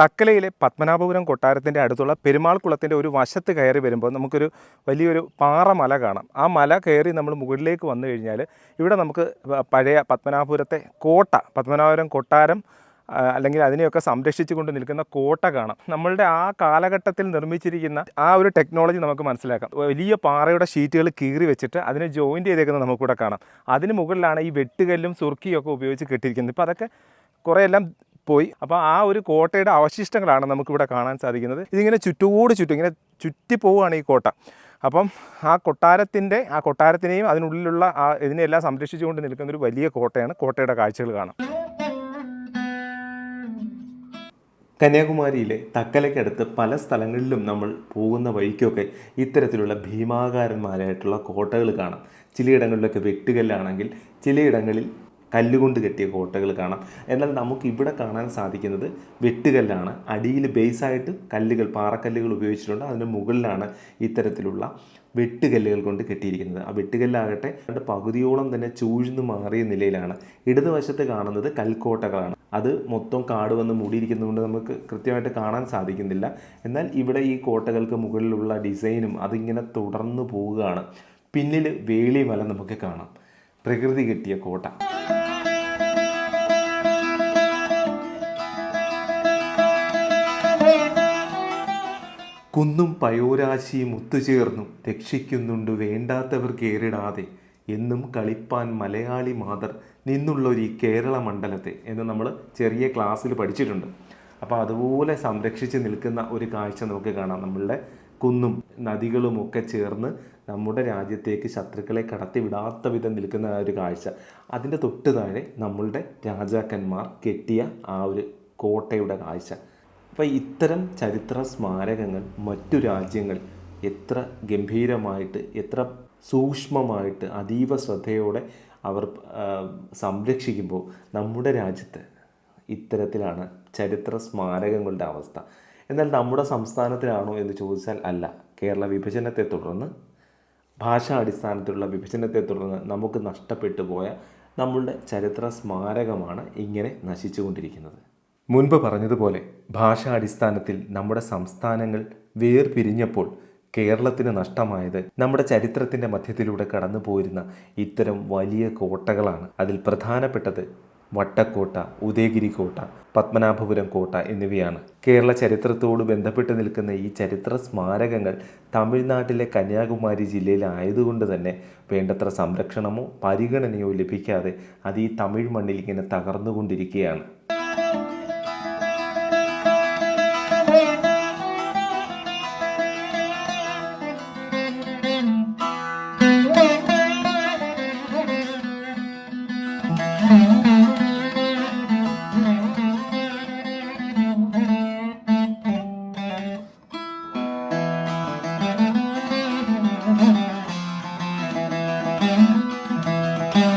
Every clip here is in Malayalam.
തക്കലയിലെ പത്മനാഭപുരം കൊട്ടാരത്തിന്റെ അടുത്തുള്ള പെരുമാൾ കുളത്തിന്റെ ഒരു വശത്ത് കയറി വരുമ്പോൾ നമുക്കൊരു വലിയൊരു പാറമല കാണാം. ആ മല കയറി നമ്മൾ മുകളിലേക്ക് വന്നു കഴിഞ്ഞാൽ ഇവിടെ നമുക്ക് പഴയ പത്മനാഭപുരത്തെ കോട്ട പത്മനാഭപുരം കൊട്ടാരം അല്ലെങ്കിൽ അതിനെയൊക്കെ സംരക്ഷിച്ചുകൊണ്ട് നിൽക്കുന്ന കോട്ട കാണാം. നമ്മളുടെ ആ കാലഘട്ടത്തിൽ നിർമ്മിച്ചിരിക്കുന്ന ആ ഒരു ടെക്നോളജി നമുക്ക് മനസ്സിലാക്കാം. വലിയ പാറയുടെ ഷീറ്റുകൾ കീറി വെച്ചിട്ട് അതിനെ ജോയിന്റ് ചെയ്തേക്കുന്നത് നമുക്കിവിടെ കാണാം. അതിന് മുകളിലാണ് ഈ വെട്ടുകല്ലും സുർക്കിയും ഒക്കെ ഉപയോഗിച്ച് കെട്ടിയിരിക്കുന്നത്. ഇപ്പോൾ അതൊക്കെ കുറേ എല്ലാം പോയി. അപ്പോൾ ആ ഒരു കോട്ടയുടെ അവശിഷ്ടങ്ങളാണ് നമുക്കിവിടെ കാണാൻ സാധിക്കുന്നത്. ഇതിങ്ങനെ ചുറ്റോട് ചുറ്റും ഇങ്ങനെ ചുറ്റി പോവുകയാണ് ഈ കോട്ട. അപ്പം ആ കൊട്ടാരത്തിന്റെ ആ കൊട്ടാരത്തിനെയും അതിനുള്ളിലുള്ള ആ ഇതിനെല്ലാം സംരക്ഷിച്ചുകൊണ്ട് നിൽക്കുന്ന ഒരു വലിയ കോട്ടയാണ് കോട്ടയുടെ കാഴ്ചകൾ കാണാം. കന്യാകുമാരിയിലെ തക്കലയ്ക്കടുത്ത് പല സ്ഥലങ്ങളിലും നമ്മൾ പോകുന്ന വഴിക്കൊക്കെ ഇത്തരത്തിലുള്ള ഭീമാകാരന്മാരായിട്ടുള്ള കോട്ടകൾ കാണാം. ചിലയിടങ്ങളിലൊക്കെ വെട്ടുകല്ലാണെങ്കിൽ ചിലയിടങ്ങളിൽ കല്ലുകൊണ്ട് കെട്ടിയ കോട്ടകൾ കാണാം. എന്നാൽ നമുക്ക് ഇവിടെ കാണാൻ സാധിക്കുന്നത് വെട്ടുകല്ലാണ്. അടിയിൽ ബേസായിട്ട് കല്ലുകൾ പാറക്കല്ലുകൾ ഉപയോഗിച്ചിട്ടുണ്ട്. അതിന്റെ മുകളിലാണ് ഇത്തരത്തിലുള്ള വെട്ടുകല്ലുകൾ കൊണ്ട് കെട്ടിയിരിക്കുന്നത്. ആ വെട്ടുകല്ലാകട്ടെ അതിന്റെ പകുതിയോളം തന്നെ ചൂഴ്ന്നു മാറിയ നിലയിലാണ്. ഇടതുവശത്ത് കാണുന്നത് കൽക്കോട്ടകളാണ്. അത് മൊത്തം കാട് വന്ന് മൂടിയിരിക്കുന്നതുകൊണ്ട് നമുക്ക് കൃത്യമായിട്ട് കാണാൻ സാധിക്കുന്നില്ല. എന്നാൽ ഇവിടെ ഈ കോട്ടകൾക്ക് മുകളിലുള്ള ഡിസൈനും അതിങ്ങനെ തുടർന്നു പോവുകയാണ്. പിന്നിൽ വേളി വേളിമല നമുക്ക് കാണാം. പ്രകൃതി കെട്ടിയ കോട്ട. കുന്നും പയോരാശിയും ഒത്തുചേർന്നു രക്ഷിക്കുന്നുണ്ട് വേണ്ടാത്തവർ കേറിടാതെ. എന്നും കളിപ്പാൻ മലയാളി മാതർ നിന്നുള്ളൊരു ഈ കേരള മണ്ഡലത്തെ എന്ന് നമ്മൾ ചെറിയ ക്ലാസ്സിൽ പഠിച്ചിട്ടുണ്ട്. അപ്പോൾ അതുപോലെ സംരക്ഷിച്ച് നിൽക്കുന്ന ഒരു കാഴ്ച നമുക്ക് കാണാം. നമ്മളുടെ കുന്നും നദികളും ഒക്കെ ചേർന്ന് നമ്മുടെ രാജ്യത്തേക്ക് ശത്രുക്കളെ കടത്തി വിടാത്ത വിധം നിൽക്കുന്ന ആ ഒരു കാഴ്ച. അതിന്റെ തൊട്ട് താഴെ നമ്മളുടെ രാജാക്കന്മാർ കെട്ടിയ ആ ഒരു കോട്ടയുടെ കാഴ്ച. അപ്പോൾ ഇത്തരം ചരിത്ര സ്മാരകങ്ങൾ മറ്റു രാജ്യങ്ങൾ എത്ര ഗംഭീരമായിട്ട് എത്ര സൂക്ഷ്മമായിട്ട് അതീവ ശ്രദ്ധയോടെ അവർ സംരക്ഷിക്കുമ്പോൾ നമ്മുടെ രാജ്യത്ത് ഇത്തരത്തിലാണ് ചരിത്ര സ്മാരകങ്ങളുടെ അവസ്ഥ. എന്നാൽ നമ്മുടെ സംസ്ഥാനത്തിലാണോ എന്ന് ചോദിച്ചാൽ അല്ല. കേരള വിഭജനത്തെ തുടർന്ന് ഭാഷാ അടിസ്ഥാനത്തിലുള്ള വിഭജനത്തെ തുടർന്ന് നമുക്ക് നഷ്ടപ്പെട്ടു പോയ നമ്മളുടെ ചരിത്ര സ്മാരകമാണ് ഇങ്ങനെ നശിച്ചുകൊണ്ടിരിക്കുന്നത്. മുൻപ് പറഞ്ഞതുപോലെ ഭാഷാടിസ്ഥാനത്തിൽ നമ്മുടെ സംസ്ഥാനങ്ങൾ വേർപിരിഞ്ഞപ്പോൾ കേരളത്തിന് നഷ്ടമായത് നമ്മുടെ ചരിത്രത്തിന്റെ മധ്യത്തിലൂടെ കടന്നു പോയിരുന്ന ഇത്തരം വലിയ കോട്ടകളാണ്. അതിൽ പ്രധാനപ്പെട്ടത് വട്ടക്കോട്ട ഉദയഗിരി കോട്ട പത്മനാഭപുരം കോട്ട എന്നിവയാണ്. കേരള ചരിത്രത്തോട് ബന്ധപ്പെട്ട് നിൽക്കുന്ന ഈ ചരിത്ര സ്മാരകങ്ങൾ തമിഴ്നാട്ടിലെ കന്യാകുമാരി ജില്ലയിലായതുകൊണ്ട് തന്നെ വേണ്ടത്ര സംരക്ഷണമോ പരിഗണനയോ ലഭിക്കാതെ അത് ഈ തമിഴ് മണ്ണിൽ ഇങ്ങനെ തകർന്നുകൊണ്ടിരിക്കുകയാണ്.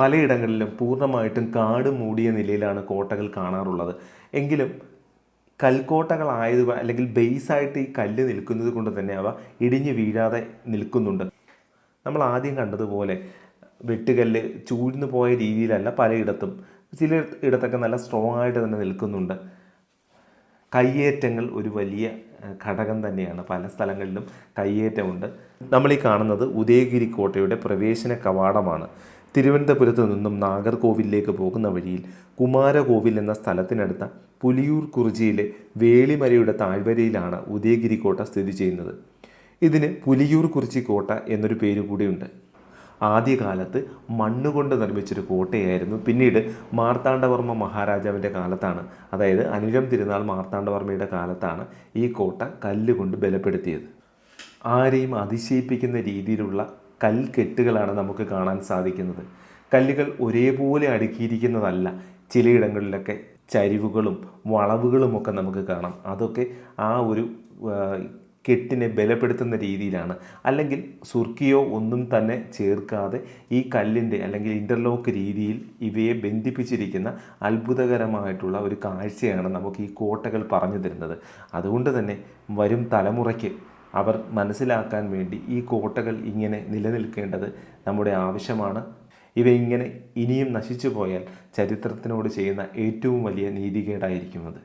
പലയിടങ്ങളിലും പൂർണമായിട്ടും കാട് മൂടിയ നിലയിലാണ് കോട്ടകൾ കാണാറുള്ളത്. എങ്കിലും കൽക്കോട്ടകളായത് അല്ലെങ്കിൽ ബേസായിട്ട് ഈ കല്ല് നിൽക്കുന്നത് കൊണ്ട് തന്നെ അവ ഇടിഞ്ഞു വീഴാതെ നിൽക്കുന്നുണ്ട്. നമ്മൾ ആദ്യം കണ്ടതുപോലെ വെട്ടുകല്ല് ചൂഴ്ന്നു പോയ രീതിയിലല്ല പലയിടത്തും. ചില ഇടത്തൊക്കെ നല്ല സ്ട്രോങ് ആയിട്ട് തന്നെ നിൽക്കുന്നുണ്ട്. കയ്യേറ്റങ്ങൾ ഒരു വലിയ ഘടകം തന്നെയാണ്. പല സ്ഥലങ്ങളിലും കയ്യേറ്റമുണ്ട്. നമ്മൾ ഈ കാണുന്നത് ഉദയഗിരി കോട്ടയുടെ പ്രവേശന കവാടമാണ്. തിരുവനന്തപുരത്ത് നിന്നും നാഗർകോവിലേക്ക് പോകുന്ന വഴിയിൽ കുമാരകോവിൽ എന്ന സ്ഥലത്തിനടുത്ത പുലിയൂർ കുറിച്ചിയിലെ വേളിമലയുടെ താഴ്വരയിലാണ് ഉദയഗിരി കോട്ട സ്ഥിതി ചെയ്യുന്നത്. ഇതിന് പുലിയൂർ കുറിച്ചി കോട്ട എന്നൊരു പേര് കൂടിയുണ്ട്. ആദ്യകാലത്ത് മണ്ണുകൊണ്ട് നിർമ്മിച്ചൊരു കോട്ടയായിരുന്നു. പിന്നീട് മാർത്താണ്ഡവർമ്മ മഹാരാജാവിന്റെ കാലത്താണ്. അതായത് അനുജം തിരുനാൾ മാർത്താണ്ഡവർമ്മയുടെ കാലത്താണ് ഈ കോട്ട കല്ലുകൊണ്ട് ബലപ്പെടുത്തിയത്. ആരെയും അതിശയിപ്പിക്കുന്ന രീതിയിലുള്ള കൽക്കെട്ടുകളാണ് നമുക്ക് കാണാൻ സാധിക്കുന്നത്. കല്ലുകൾ ഒരേപോലെ അടുക്കിയിരിക്കുന്നതല്ല ചിലയിടങ്ങളിലൊക്കെ ചരിവുകളും വളവുകളുമൊക്കെ നമുക്ക് കാണാം. അതൊക്കെ ആ ഒരു കെട്ടിനെ ബലപ്പെടുത്തുന്ന രീതിയിലാണ്. അല്ലെങ്കിൽ സുർക്കിയോ ഒന്നും തന്നെ ചേർക്കാതെ ഈ കല്ലിന്റെ അല്ലെങ്കിൽ ഇന്റർലോക്ക് രീതിയിൽ ഇവയെ ബന്ധിപ്പിച്ചിരിക്കുന്ന അത്ഭുതകരമായിട്ടുള്ള ഒരു കാഴ്ചയാണ് നമുക്ക് ഈ കോട്ടകൾ പറഞ്ഞു തരുന്നത്. അതുകൊണ്ട് തന്നെ വരും തലമുറയ്ക്ക് അവർ മനസ്സിലാക്കാൻ വേണ്ടി ഈ കോട്ടകൾ ഇങ്ങനെ നിലനിൽക്കേണ്ടത് നമ്മുടെ ആവശ്യമാണ്. ഇവയിങ്ങനെ ഇനിയും നശിച്ചു പോയാൽ ചരിത്രത്തിനോട് ചെയ്യുന്ന ഏറ്റവും വലിയ നീതികേടായിരിക്കും അത്.